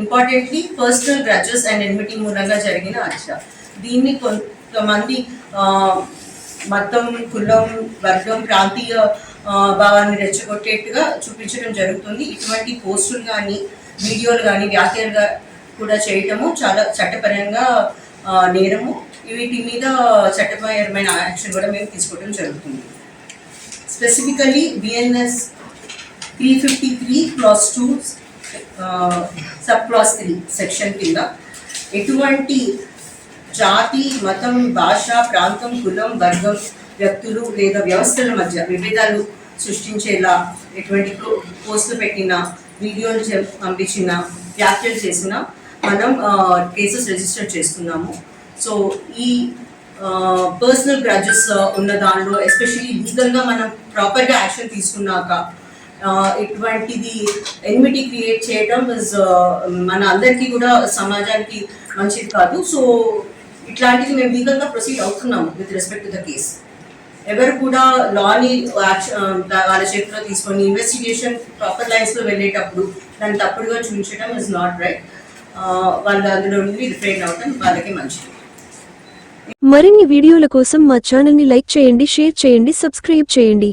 Importantly personal grudges and enmity మూలంగా జరిగిన హత్య దీన్ని కొంతమంది మతం కులం వర్గం ప్రాంతీయ భావాన్ని రెచ్చగొట్టేట్టుగా చూపించడం జరుగుతుంది. ఇటువంటి పోస్టులు కానీ వీడియోలు కానీ వ్యాఖ్యలుగా కూడా చేయటము చాలా చట్టపరంగా నేరము. వీటి మీద చట్టపరమైన యాక్షన్ కూడా మేము తీసుకోవడం జరుగుతుంది. Specifically BNS three fifty three clause two sub clause three section కింద. ఎటువంటి జాతి మతం భాష ప్రాంతం కులం వర్గం వ్యక్తులు లేదా వ్యవస్థల మధ్య విభేదాలు సృష్టించేలా ఎటువంటి పోస్టులు పెట్టిన వీడియోలు పంపించిన వ్యాఖ్యలు చేసిన మనం కేసెస్ రిజిస్టర్ చేస్తున్నాము. సో ఈ పర్సనల్ గ్రాడ్యుస్ ఉన్న దానిలో ఎస్పెషల్లీ లీగల్గా మనం ప్రాపర్గా యాక్షన్ తీసుకున్నాక ఇటువంటిది ఎన్మిటీ క్రియేట్ చేయడం ఇస్ మన అందరికీ కూడా సమాజానికి మంచిది కాదు. సో ఇట్లాంటిది మేము లీగల్గా ప్రొసీడ్ అవుతున్నాము with respect to the case ఎవరు కూడా లాని వాళ్ళ చేతిలో తీసుకొని ఇన్వెస్టిగేషన్ ప్రాపర్ లైన్స్లో వెళ్ళేటప్పుడు దాన్ని తప్పుడుగా చూపించడం ఇస్ నాట్ రైట్ వాళ్ళు అందులో నుండి రిఫైన్ అవడం వాళ్ళకి మంచిది. మరిన్ని వీడియోల కోసం మా ఛానల్ని లైక్ చేయండి షేర్ చేయండి సబ్స్క్రైబ్ చేయండి.